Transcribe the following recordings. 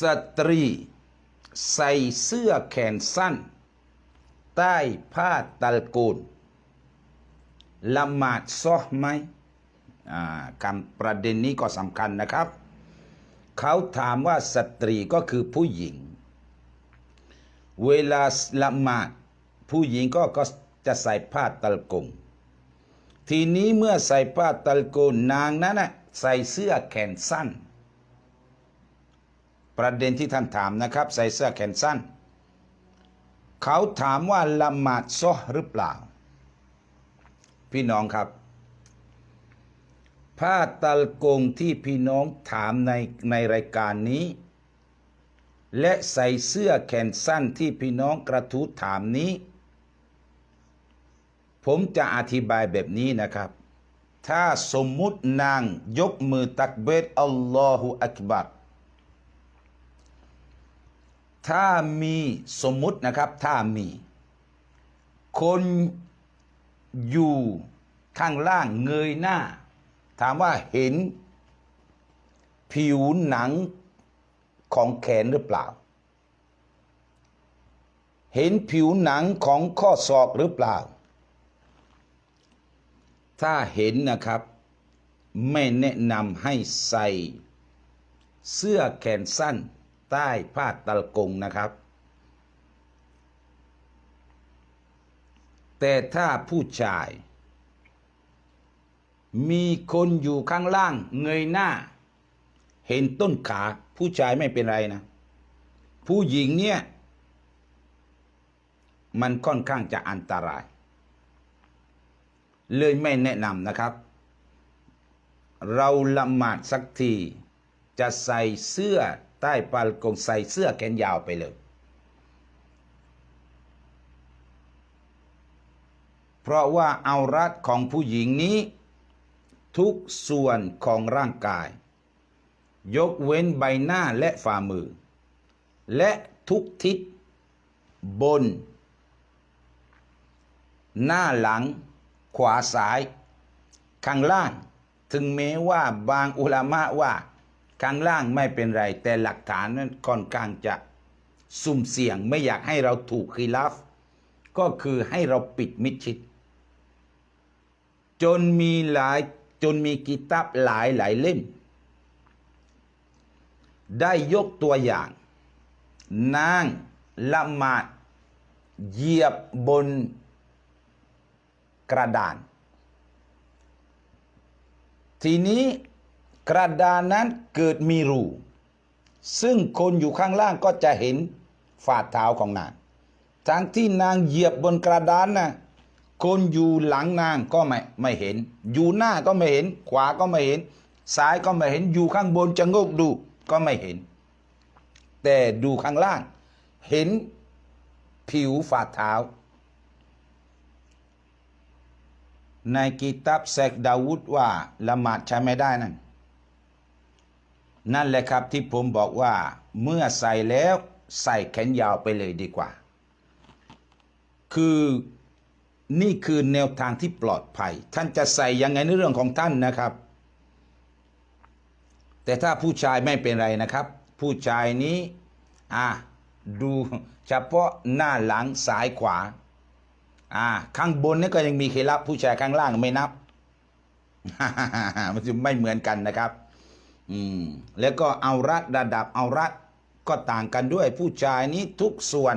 สตรี ใส่เสื้อแขนสั้น ใต้ผ้าตัลกูลละหมาดซอไหมอ่าคำประเด็นนี้ก็สำคัญนะครับ เขาถามว่าสตรีก็คือผู้หญิง เวลาละหมาดผู้หญิงก็ก็จะใส่ผ้าตัลกุงทีนี้เมื่อใส่ผ้าตัลกุงนางนั้นนะใส่เสื้อแขนสั้น ประเด็นที่ท่านถามนะครับใส่เสื้อแขนสั้น เขาถามว่าละหมาดซอหรือเปล่า พี่น้องครับ ผ้าตัลกงที่พี่น้องถามในในรายการนี้ และใส่เสื้อแขนสั้นที่พี่น้องกระทู้ถามนี้ ผมจะอธิบายแบบนี้นะครับถ้าสมมุตินางยกมือตักเบตอัลลอฮุอักบัร ถ้ามีสมมุตินะครับ ถ้ามี คนอยู่ข้างล่างเงยหน้า ถามว่าเห็น ผิวหนังของแขนหรือเปล่า เห็นผิวหนังของข้อศอกหรือเปล่า ถ้าเห็นนะครับ ไม่แนะนำให้ใส่ เสื้อแขนสั้น ใต้ผ้าตะลกงนะครับ แต่ถ้าผู้ชาย มีคนอยู่ข้างล่างเงยหน้า เห็นต้นขา ผู้ชายไม่เป็นไรนะ ผู้หญิงเนี่ย มันค่อนข้างจะอันตราย เลยไม่แนะนำนะครับ เราละหมาดสักที จะใส่เสื้อ ต้ปาลกงใส่เสื้อแขนยาวไปเลย เพราะว่าเอารัดของผู้หญิงนี้ ทุกส่วนของร่างกาย ยกเว้นใบหน้าและฝ่ามือ และทุกทิศ บน หน้าหลัง ขวาซ้าย ข้างล่าง ถึงแม้ว่าบางอุลามะว่า ข้างล่างไม่เป็นไร แต่หลักฐานนั้นค่อนข้างจะสุ่มเสี่ยงไม่อยากให้เราถูกคีลาฟก็คือให้เราปิดมิดชิด จนมีหลายจนมีกิตับหลายหลายเล่ม ได้ยกตัวอย่าง นางละหมาดเหยียบบนกระดาน ทีนี้ กระดานนั้นเกิดมีรู ซึ่งคนอยู่ข้างล่างก็จะเห็นฝ่าเท้าของนาง ทั้งที่นางเหยียบบนกระดานนะคนอยู่หลังนางก็ไม่ไม่เห็น อยู่หน้าก็ไม่เห็น ขวาก็ไม่เห็น ซ้ายก็ไม่เห็น อยู่ข้างบนจะงกดูก็ไม่เห็น แต่ดูข้างล่าง เห็นผิวฝ่าเท้า ในกิตับเซกดาวุดว่าละหมาดใช้ไม่ได้นั่น นั่นแหละครับที่ผมบอกว่าเมื่อใส่แล้วใส่แขนยาวไปเลยดีกว่า คือนี่คือแนวทางที่ปลอดภัย ท่านจะใส่ยังไงในเรื่องของท่านนะครับ แต่ถ้าผู้ชายไม่เป็นไรนะครับ ผู้ชายนี้อ่าดูเฉพาะหน้าหลังซ้ายขวาอ่าข้างบนนี่ก็ยังมีเคลับผู้ชายข้างล่างไม่นับมันจะไม่เหมือนกันนะครับ อืมแล้วก็เอารัดระดับเอารัดก็ต่างกันด้วยผู้ชายนี้ทุกส่วน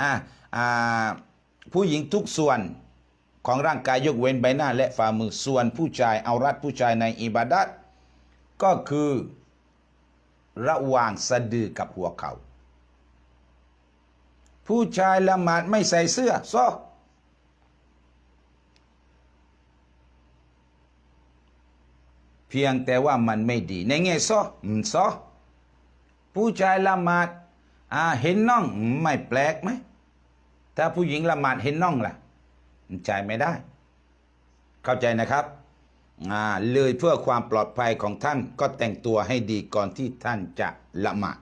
อ่าอ่าผู้หญิงทุกส่วนของร่างกายยกเว้นใบหน้า และฝ่ามือส่วนผู้ชายเอารัดผู้ชายในอิบาดัตก็คือระหว่างสะดือกับหัวเขา่าผู้ชายละหมาดไม่ใส่เสื้อซอ เพียงแต่ว่ามันไม่ดี ในแง่ซออืมซอผู้ชายละหมาดอ่าเห็นน่องไม่แปลกไหมถ้าผู้หญิงละหมาดเห็นน่องล่ะมันใจไม่ได้ เข้าใจนะครับอ่าเลยเพื่อความปลอดภัยของท่านก็แต่งตัวให้ดีก่อนที่ท่านจะละหมาด